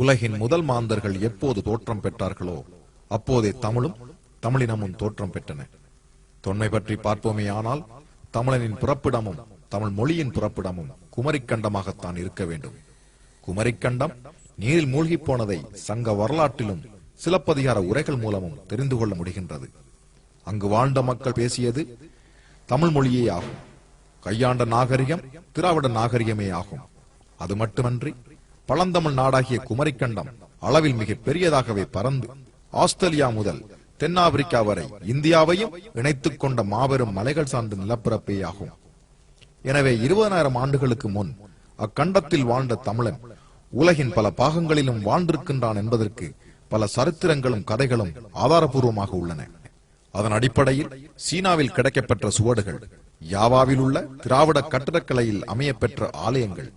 உலகின் முதல் மாந்தர்கள் எப்போது தோற்றம் பெற்றார்களோ அப்போதே தமிழும் தமிழினமும் தோற்றம் பெற்றன. தொன்மை பற்றி பார்ப்போமே ஆனால் தமிழனின் பிறப்பிடமும் தமிழ் மொழியின் பிறப்பிடமும் குமரிக்கண்டமாகத்தான் இருக்க வேண்டும். குமரிக்கண்டம் நீரில் மூழ்கிப் போனதை சங்க வரலாற்றிலும் சிலப்பதிகார உரைகள் மூலமும் தெரிந்து கொள்ள முடிகின்றது. அங்கு வாழ்ந்த மக்கள் பேசியது தமிழ் மொழியே ஆகும். கையாண்ட நாகரிகம் திராவிட நாகரிகமே ஆகும். அது மட்டுமன்றி பழந்தமிழ் நாடாகிய குமரிக்கண்டம் அளவில் மிக பெரியதாகவே பறந்து ஆஸ்திரேலியா முதல் தென்னாப்பிரிக்கா வரை இந்தியாவையும் இணைத்துக் கொண்ட மாபெரும் மலைகள் சார்ந்த நிலப்பரப்பே ஆகும் எனவே இருபதனாயிரம் ஆண்டுகளுக்கு முன் அக்கண்டத்தில் வாழ்ந்த தமிழன் உலகின் பல பாகங்களிலும் வாழ்ந்திருக்கின்றான் என்பதற்கு பல சரித்திரங்களும் கதைகளும் ஆதாரபூர்வமாக உள்ளன. அதன் அடிப்படையில் சீனாவில் கிடைக்கப்பெற்ற சுவடுகள் யாவாவில் உள்ள திராவிட கட்டடக்கலையில் அமையப்பெற்ற ஆலயங்கள்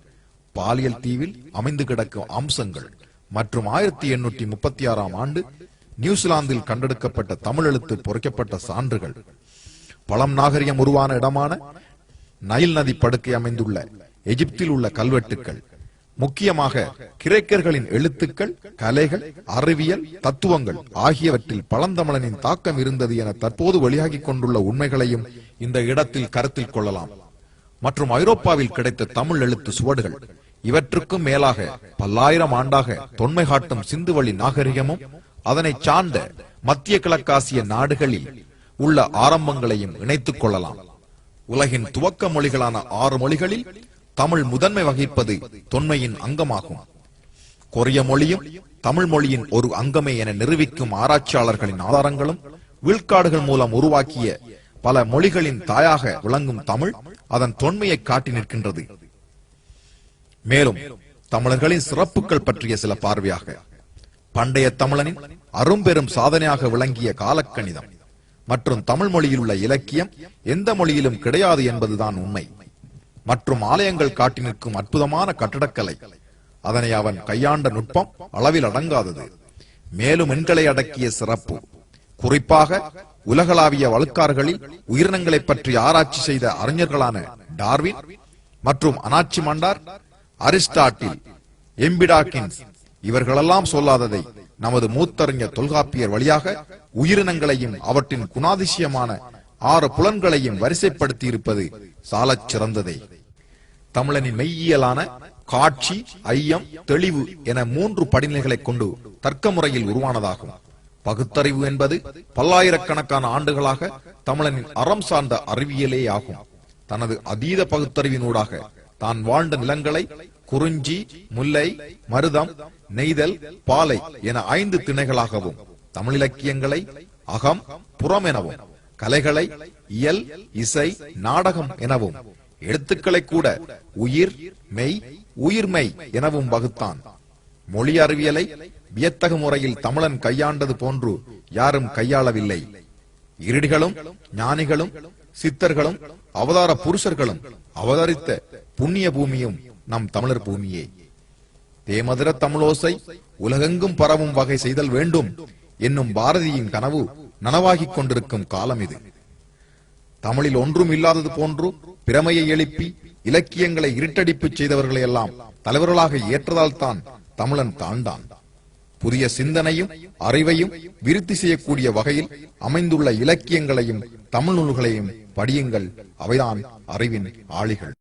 பாலியல் தீவில் அமைந்து கிடக்கும் அம்சங்கள் மற்றும் ஆயிரத்தி எண்ணூற்றி முப்பத்தி ஆறாம் ஆண்டு நியூசிலாந்தில் கண்டெடுக்கப்பட்ட தமிழ் எழுத்து பொறிக்கப்பட்ட சான்றுகள். பழம் நாகரிகம் உருவான இடமான நைல் நதி படுக்கை அமைந்துள்ள எகிப்தில் உள்ள கல்வெட்டுக்கள் முக்கியமாக கிரேக்கர்களின் எழுத்துக்கள் கலைகள் அறிவியல் தத்துவங்கள் ஆகியவற்றில் பழந்தமிழனின் தாக்கம் இருந்தது என தற்போது வெளியாகிக் கொண்டுள்ள உண்மைகளையும் இந்த இடத்தில் கருத்தில் கொள்ளலாம். மற்றும் ஐரோப்பாவில் கிடைத்த தமிழ் எழுத்து சுவடுகள். இவற்றுக்கும் மேலாக பல்லாயிரம் ஆண்டாக தொன்மை காட்டும் சிந்துவழி நாகரிகமும் அதனை சார்ந்த மத்திய கிழக்காசிய நாடுகளில் உள்ள ஆரம்பங்களையும் இணைத்துக் கொள்ளலாம். உலகின் துவக்க மொழிகளான ஆறு மொழிகளில் தமிழ் முதன்மை வகிப்பது தொன்மையின் அங்கமாகும். கொரிய மொழியும் தமிழ் மொழியின் ஒரு அங்கமே என நிரூபிக்கும் ஆராய்ச்சியாளர்களின் ஆதாரங்களும் விழ்காடுகள் மூலம் உருவாக்கிய பல மொழிகளின் தாயாக விளங்கும் தமிழ் அதன் தொன்மையை காட்டி நிற்கின்றது. மேலும் தமிழர்களின் சிறப்புகள் பற்றிய சில பார்வையாக பண்டைய தமிழனின் அரும்பெரும் சாதனையாக விளங்கிய காலக்கணிதம் மற்றும் தமிழ் மொழியில் உள்ள இலக்கியம் எந்த மொழியிலும் கிடையாது என்பதுதான் உண்மை. மற்றும் ஆலயங்கள் காட்டி நிற்கும் அற்புதமான கட்டடக்கலை அதனை அவன் கையாண்ட நுட்பம் அளவில் அடங்காதது. மேலும் எண்களை அடக்கிய சிறப்பு குறிப்பாக உலகளாவிய வழக்காறுகளில் உயிரினங்களை பற்றி ஆராய்ச்சி செய்த அறிஞர்களான டார்வின் மற்றும் அனாட்சி மாண்டார் அரிஸ்டாட்டில் எம்பிடாக்கின்ஸ் இவர்களெல்லாம் சொல்லாததை நமது மூத்தறிஞர் தொல்காப்பியர் வழியாக உயிரினங்களையும் அவற்றின் குணாதிசயமான ஆறு புலன்களையும் வரிசைப்படுத்தி இருப்பது சாலச் சிறந்ததே. தமிழனின் மெய்யியலான காட்சி ஐயம் தெளிவு என மூன்று படிநிலைகளை கொண்டு தர்க்க முறையில் உருவானதாகும். பகுத்தறிவு என்பது பல்லாயிரக்கணக்கான ஆண்டுகளாக தமிழனின் அறம் சார்ந்த அறிவியலே ஆகும் தனது அதீத பகுத்தறிவினூடாக தான் வாழ்ந்த நிலங்களை குறிஞ்சி முல்லை மருதம் நெய்தல் பாலை என ஐந்து திணைகளாகவும் தமிழிலக்கியங்களை அகம் புறம் எனவும் கலைகளை இயல் இசை நாடகம் எனவும் எழுத்துக்களை கூட உயிர் மெய் உயிர்மை எனவும் வகுத்தான். மொழி அறிவியலை வியத்தகு முறையில் தமிழன் கையாண்டது போன்று யாரும் கையாளவில்லை. இருடிகளும் ஞானிகளும் சித்தர்களும் அவதார புருஷர்களும் அவதரித்த புண்ணிய பூமியும் நம் தமிழர் பூமியே. தேமதுர தமிழோசை உலகெங்கும் பரவும் வகை செய்தல் வேண்டும் என்னும் பாரதியின் கனவு நனவாகிக் கொண்டிருக்கும் காலம் இது. தமிழில் ஒன்றும் இல்லாதது போன்று பிரமையை எழுப்பி இலக்கியங்களை இருட்டடிப்பு செய்தவர்களை எல்லாம் தலைவர்களாக ஏற்றதால் தான் தமிழன் தாண்டான். புதிய சிந்தனையும் அறிவையும் விருத்தி செய்யக்கூடிய வகையில் அமைந்துள்ள இலக்கியங்களையும் தமிழ் நூல்களையும் படியுங்கள். அவைதான் அறிவின் ஆளிகள்.